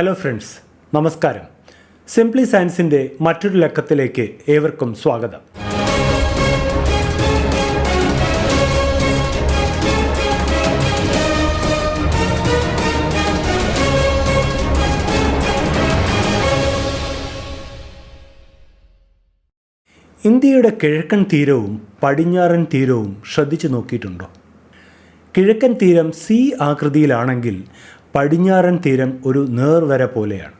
Hello friends നമസ്കാരം. Simply സയൻസിന്റെ മറ്റൊരു ലക്കത്തിലേക്ക് ഏവർക്കും സ്വാഗതം. ഇന്ത്യയുടെ കിഴക്കൻ തീരവും പടിഞ്ഞാറൻ തീരവും ശ്രദ്ധിച്ചു നോക്കിയിട്ടുണ്ടോ? കിഴക്കൻ തീരം സി ആകൃതിയിലാണെങ്കിൽ പടിഞ്ഞാറൻ തീരം ഒരു നേർവര പോലെയാണ്.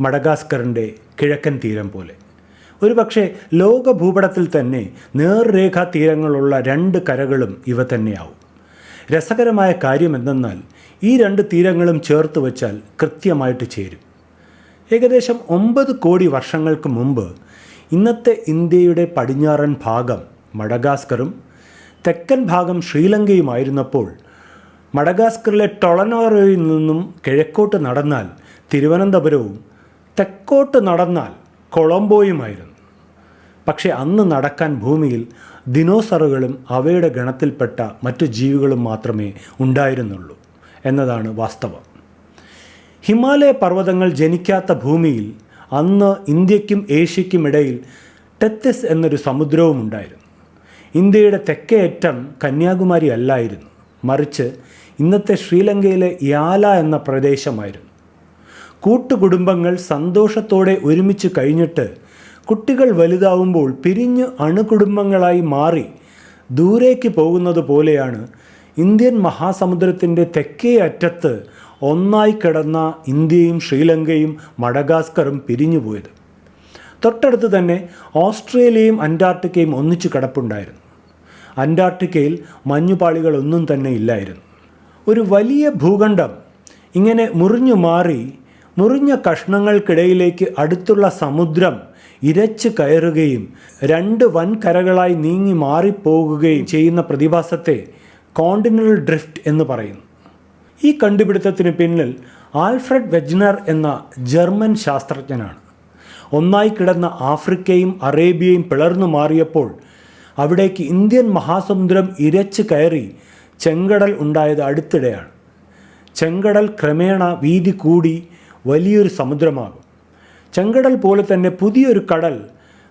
മഡഗാസ്കറിന്റെ കിഴക്കൻ തീരം പോലെ. ഒരുപക്ഷെ ലോക ഭൂപടത്തിൽ തന്നെ നേർരേഖാ തീരങ്ങളുള്ള രണ്ട് കരകളും ഇവ തന്നെയാവും. രസകരമായ കാര്യം എന്തെന്നാൽ ഈ രണ്ട് തീരങ്ങളും ചേർത്ത് വച്ചാൽ കൃത്യമായിട്ട് ചേരും. ഏകദേശം ഒമ്പത് കോടി വർഷങ്ങൾക്ക് മുമ്പ് ഇന്നത്തെ ഇന്ത്യയുടെ പടിഞ്ഞാറൻ ഭാഗം മഡഗാസ്കറും തെക്കൻ ഭാഗം ശ്രീലങ്കയുമായിരുന്നപ്പോൾ മഡഗാസ്കറിലെ ടൊളനോറയിൽ നിന്നും കിഴക്കോട്ട് നടന്നാൽ തിരുവനന്തപുരവും തെക്കോട്ട് നടന്നാൽ കൊളംബോയുമായിരുന്നു. പക്ഷേ അന്ന് നടക്കാൻ ഭൂമിയിൽ ദിനോസറുകളും അവയുടെ ഗണത്തിൽപ്പെട്ട മറ്റു ജീവികളും മാത്രമേ ഉണ്ടായിരുന്നുള്ളൂ എന്നതാണ് വാസ്തവം. ഹിമാലയ പർവതങ്ങൾ ജനിക്കാത്ത ഭൂമിയിൽ അന്ന് ഇന്ത്യക്കും ഏഷ്യയ്ക്കും ഇടയിൽ ടെത്തിസ് എന്നൊരു സമുദ്രവും ഉണ്ടായിരുന്നു. ഇന്ത്യയുടെ തെക്കേ അറ്റം കന്യാകുമാരി അല്ലായിരുന്നു. മറിച്ച് ഇന്നത്തെ ശ്രീലങ്കയിലെ യാല എന്ന പ്രദേശമായിരുന്നു. കൂട്ടുകുടുംബങ്ങൾ സന്തോഷത്തോടെ ഒരുമിച്ച് കഴിഞ്ഞിട്ട് കുട്ടികൾ വലുതാവുമ്പോൾ പിരിഞ്ഞ് അണുകുടുംബങ്ങളായി മാറി ദൂരേക്ക് പോകുന്നത് പോലെയാണ് ഇന്ത്യൻ മഹാസമുദ്രത്തിന്റെ തെക്കേ അറ്റത്ത് ഒന്നായി കിടന്ന ഇന്ത്യയും ശ്രീലങ്കയും മഡഗാസ്കറും പിരിഞ്ഞുപോയത്. തൊട്ടടുത്ത് തന്നെ ഓസ്ട്രേലിയയും അന്റാർട്ടിക്കയും ഒന്നിച്ചു കിടപ്പുണ്ടായിരുന്നു. അന്റാർട്ടിക്കയിൽ മഞ്ഞുപാളികളൊന്നും തന്നെ ഇല്ലായിരുന്നു. ഒരു വലിയ ഭൂഖണ്ഡം ഇങ്ങനെ മുറിഞ്ഞു മാറി മുറിഞ്ഞ കഷ്ണങ്ങൾക്കിടയിലേക്ക് അടുത്തുള്ള സമുദ്രം ഇരച്ച് കയറുകയും രണ്ട് വൻകരകളായി നീങ്ങി മാറിപ്പോകുകയും ചെയ്യുന്ന പ്രതിഭാസത്തെ കോണ്ടിനൽ ഡ്രിഫ്റ്റ് എന്ന് പറയുന്നു. ഈ കണ്ടുപിടുത്തത്തിന് പിന്നിൽ ആൽഫ്രഡ് വെജ്നർ എന്ന ജർമ്മൻ ശാസ്ത്രജ്ഞനാണ്. ഒന്നായി കിടന്ന ആഫ്രിക്കയും അറേബ്യയും പിളർന്നു മാറിയപ്പോൾ അവിടേക്ക് ഇന്ത്യൻ മഹാസമുദ്രം ഇരച്ച് കയറി ചെങ്കടൽ ഉണ്ടായത് അടുത്തിടെയാണ്. ചെങ്കടൽ ക്രമേണ വീതി കൂടി വലിയൊരു സമുദ്രമാകും. ചെങ്കടൽ പോലെ തന്നെ പുതിയൊരു കടൽ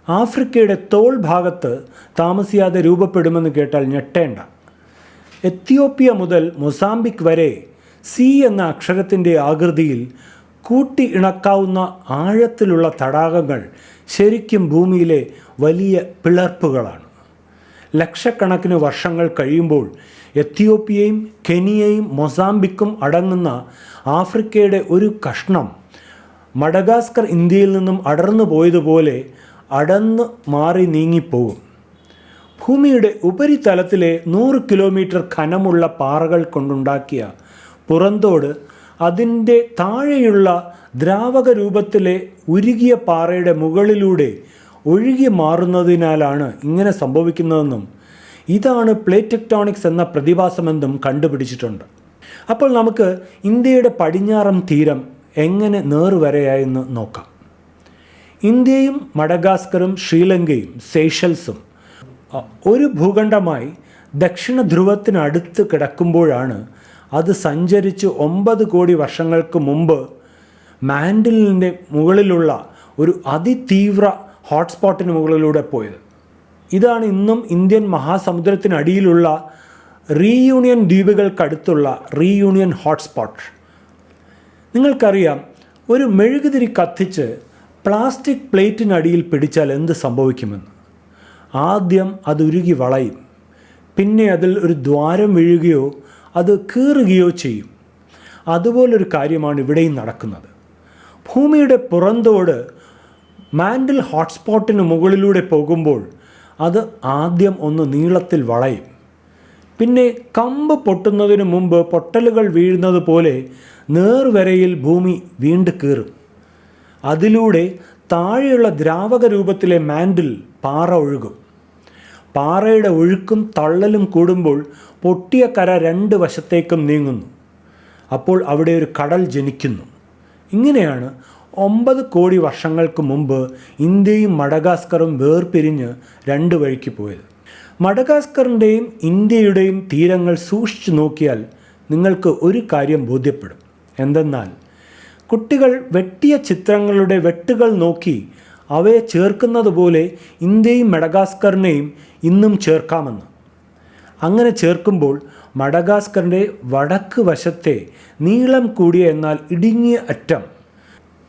ആഫ്രിക്കയുടെ തോൾ ഭാഗത്ത് താമസിയാതെ രൂപപ്പെടുമെന്ന് കേട്ടാൽ ഞെട്ടേണ്ട. എത്യോപ്യ മുതൽ മൊസാംബിക് വരെ സി എന്ന അക്ഷരത്തിന്റെ ആകൃതിയിൽ കൂട്ടി ഇണക്കാവുന്ന ആഴത്തിലുള്ള തടാകങ്ങൾ ശരിക്കും ഭൂമിയിലെ വലിയ പിളർപ്പുകളാണ്. ലക്ഷക്കണക്കിന് വർഷങ്ങൾ കഴിയുമ്പോൾ എത്യോപ്യയും കെനിയയും മൊസാംബിക്കും അടങ്ങുന്ന ആഫ്രിക്കയുടെ ഒരു കഷ്ണം മഡഗാസ്കർ ഇന്ത്യയിൽ നിന്നും അടർന്നു പോയതുപോലെ അടന്ന് മാറി നീങ്ങിപ്പോകും. ഭൂമിയുടെ ഉപരിതലത്തിലെ നൂറ് കിലോമീറ്റർ ഖനമുള്ള പാറകൾ കൊണ്ടുണ്ടാക്കിയ പുറന്തോട് അതിന്റെ താഴെയുള്ള ദ്രാവക രൂപത്തിലെ ഉരുകിയ പാറയുടെ മുകളിലൂടെ ഒഴുകി മാറുന്നതിനാലാണ് ഇങ്ങനെ സംഭവിക്കുന്നതെന്നും ഇതാണ് പ്ലേറ്റക്ടോണിക്സ് എന്ന പ്രതിഭാസമെന്നും കണ്ടുപിടിച്ചിട്ടുണ്ട്. അപ്പോൾ നമുക്ക് ഇന്ത്യയുടെ പടിഞ്ഞാറൻ തീരം എങ്ങനെ നേർവരയായെന്ന് നോക്കാം. ഇന്ത്യയും മഡഗാസ്കറും ശ്രീലങ്കയും സേഷൽസും ഒരു ഭൂഖണ്ഡമായി ദക്ഷിണ ധ്രുവത്തിനടുത്ത് കിടക്കുമ്പോഴാണ് അത് സഞ്ചരിച്ച് ഒമ്പത് കോടി വർഷങ്ങൾക്ക് മുമ്പ് മാൻഡലിന്റെ മുകളിലുള്ള ഒരു അതിതീവ്ര ഹോട്ട്സ്പോട്ടിന് മുകളിലൂടെ പോയത്. ഇതാണ് ഇന്നും ഇന്ത്യൻ മഹാസമുദ്രത്തിനടിയിലുള്ള റീയൂണിയൻ ദ്വീപുകൾക്കടുത്തുള്ള റീയൂണിയൻ ഹോട്ട്സ്പോട്ട്. നിങ്ങൾക്കറിയാം ഒരു മെഴുകുതിരി കത്തിച്ച് പ്ലാസ്റ്റിക് പ്ലേറ്റിനടിയിൽ പിടിച്ചാൽ എന്ത് സംഭവിക്കുമെന്ന്. ആദ്യം അത് ഉരുകി വളയും. പിന്നെ അതിൽ ഒരു ദ്വാരം വീഴുകയോ അത് കീറുകയോ ചെയ്യും. അതുപോലൊരു കാര്യമാണ് ഇവിടെയും നടക്കുന്നത്. ഭൂമിയുടെ പുറന്തോട് മാൻഡിൽ ഹോട്ട്സ്പോട്ടിന് മുകളിലൂടെ പോകുമ്പോൾ അത് ആദ്യം ഒന്ന് നീളത്തിൽ വളയും. പിന്നെ കമ്പ് പൊട്ടുന്നതിന് മുമ്പ് പൊട്ടലുകൾ വീഴുന്നത് പോലെ നേർവരയിൽ ഭൂമി വീണ്ടു കീറും. അതിലൂടെ താഴെയുള്ള ദ്രാവക രൂപത്തിലെ മാൻഡിൽ പാറ ഒഴുകും. പാറയുടെ ഒഴുക്കും തള്ളലും കൂടുമ്പോൾ പൊട്ടിയ കര രണ്ട് വശത്തേക്കും നീങ്ങുന്നു. അപ്പോൾ അവിടെ ഒരു കടൽ ജനിക്കുന്നു. ഇങ്ങനെയാണ് ഒമ്പത് കോടി വർഷങ്ങൾക്ക് മുമ്പ് ഇന്ത്യയും മഡഗാസ്കറും വേർപിരിഞ്ഞ് രണ്ട് വഴിക്ക് പോയത്. മഡഗാസ്കറിന്റെയും ഇന്ത്യയുടെയും തീരങ്ങൾ സൂക്ഷിച്ചു നോക്കിയാൽ നിങ്ങൾക്ക് ഒരു കാര്യം ബോധ്യപ്പെടും. എന്തെന്നാൽ കുട്ടികൾ വെട്ടിയ ചിത്രങ്ങളുടെ വെട്ടുകൾ നോക്കി അവയെ ചേർക്കുന്നത് പോലെ ഇന്ത്യയും മഡഗാസ്കറിനെയും ഇന്നും ചേർക്കാമെന്ന്. അങ്ങനെ ചേർക്കുമ്പോൾ മഡഗാസ്കറിന്റെ വടക്ക് വശത്തെ നീളം കൂടിയ എന്നാൽ ഇടുങ്ങിയ അറ്റം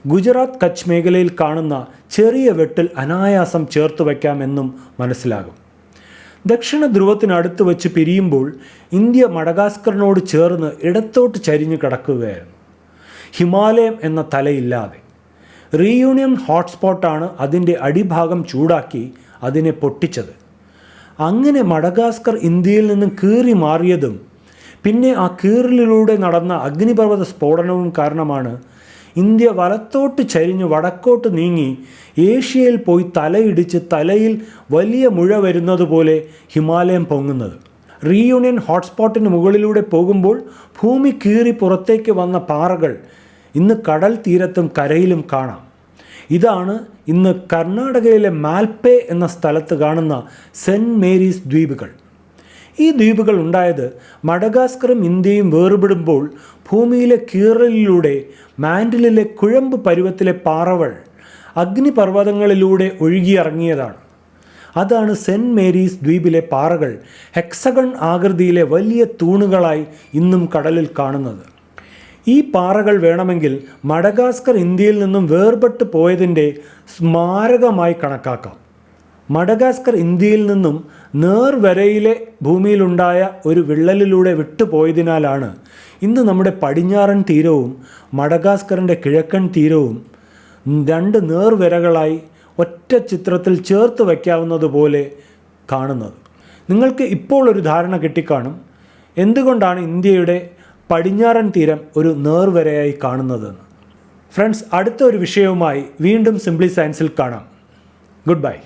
ഗുജറാത്ത് കച്ച് മേഖലയിൽ കാണുന്ന ചെറിയ വെട്ടിൽ അനായാസം ചേർത്ത് വയ്ക്കാമെന്നും മനസ്സിലാകും. ദക്ഷിണ ധ്രുവത്തിനടുത്ത് വെച്ച് പിരിയുമ്പോൾ ഇന്ത്യ മഡഗാസ്കറിനോട് ചേർന്ന് ഇടത്തോട്ട് ചരിഞ്ഞു കിടക്കുകയായിരുന്നു. ഹിമാലയം എന്ന തലയില്ലാതെ. റീയൂണിയൻ ഹോട്ട്സ്പോട്ടാണ് അതിന്റെ അടിഭാഗം ചൂടാക്കി അതിനെ പൊട്ടിച്ചത്. അങ്ങനെ മഡഗാസ്കർ ഇന്ത്യയിൽ നിന്നും കീറി മാറിയതും പിന്നെ ആ കീറലിലൂടെ നടന്ന അഗ്നിപർവത സ്ഫോടനവും കാരണമാണ് ഇന്ത്യ വലത്തോട്ട് ചരിഞ്ഞ് വടക്കോട്ട് നീങ്ങി ഏഷ്യയിൽ പോയി തലയിടിച്ച് തലയിൽ വലിയ മുഴ വരുന്നത് പോലെ ഹിമാലയം പൊങ്ങുന്നത്. റീയൂണിയൻ ഹോട്ട്സ്പോട്ടിന് മുകളിലൂടെ പോകുമ്പോൾ ഭൂമി കീറി പുറത്തേക്ക് വന്ന പാറകൾ ഇന്ന് കടൽ തീരത്തും കരയിലും കാണാം. ഇതാണ് ഇന്ന് കർണാടകയിലെ മാൽപേ എന്ന സ്ഥലത്ത് കാണുന്ന സെന്റ് മേരീസ് ദ്വീപുകൾ. ഈ ദ്വീപുകൾ ഉണ്ടായത് മഡഗാസ്കറും ഇന്ത്യയും വേർപെടുമ്പോൾ ഭൂമിയിലെ കീറലിലൂടെ മാൻഡിലിലെ കുഴമ്പ് പരുവത്തിലെ പാറകൾ അഗ്നിപർവതങ്ങളിലൂടെ ഒഴുകിയിറങ്ങിയതാണ്. അതാണ് സെന്റ് മേരീസ് ദ്വീപിലെ പാറകൾ ഹെക്സഗൺ ആകൃതിയിലെ വലിയ തൂണുകളായി ഇന്നും കടലിൽ കാണുന്നത്. ഈ പാറകൾ വേണമെങ്കിൽ മഡഗാസ്കർ ഇന്ത്യയിൽ നിന്നും വേർപെട്ട് പോയതിന്റെ സ്മാരകമായി കണക്കാക്കാം. മഡഗാസ്കർ ഇന്ത്യയിൽ നിന്നും നേർവരയിലെ ഭൂമിയിലുണ്ടായ ഒരു വിള്ളലിലൂടെ വിട്ടുപോയതിനാലാണ് ഇന്ന് നമ്മുടെ പടിഞ്ഞാറൻ തീരവും മഡഗാസ്കറിന്റെ കിഴക്കൻ തീരവും രണ്ട് നേർവരകളായി ഒറ്റ ചിത്രത്തിൽ ചേർത്ത് വയ്ക്കാവുന്നതുപോലെ കാണുന്നത്. നിങ്ങൾക്ക് ഇപ്പോൾ ഒരു ധാരണ കിട്ടിക്കാണും. എന്തുകൊണ്ടാണ് ഇന്ത്യയുടെ പടിഞ്ഞാറൻ തീരം ഒരു നേർവരയായി കാണുന്നതെന്ന് ഫ്രണ്ട്സ് അടുത്ത ഒരു വിഷയവുമായി വീണ്ടും സിംപ്ലി സയൻസിൽ കാണാം. Good bye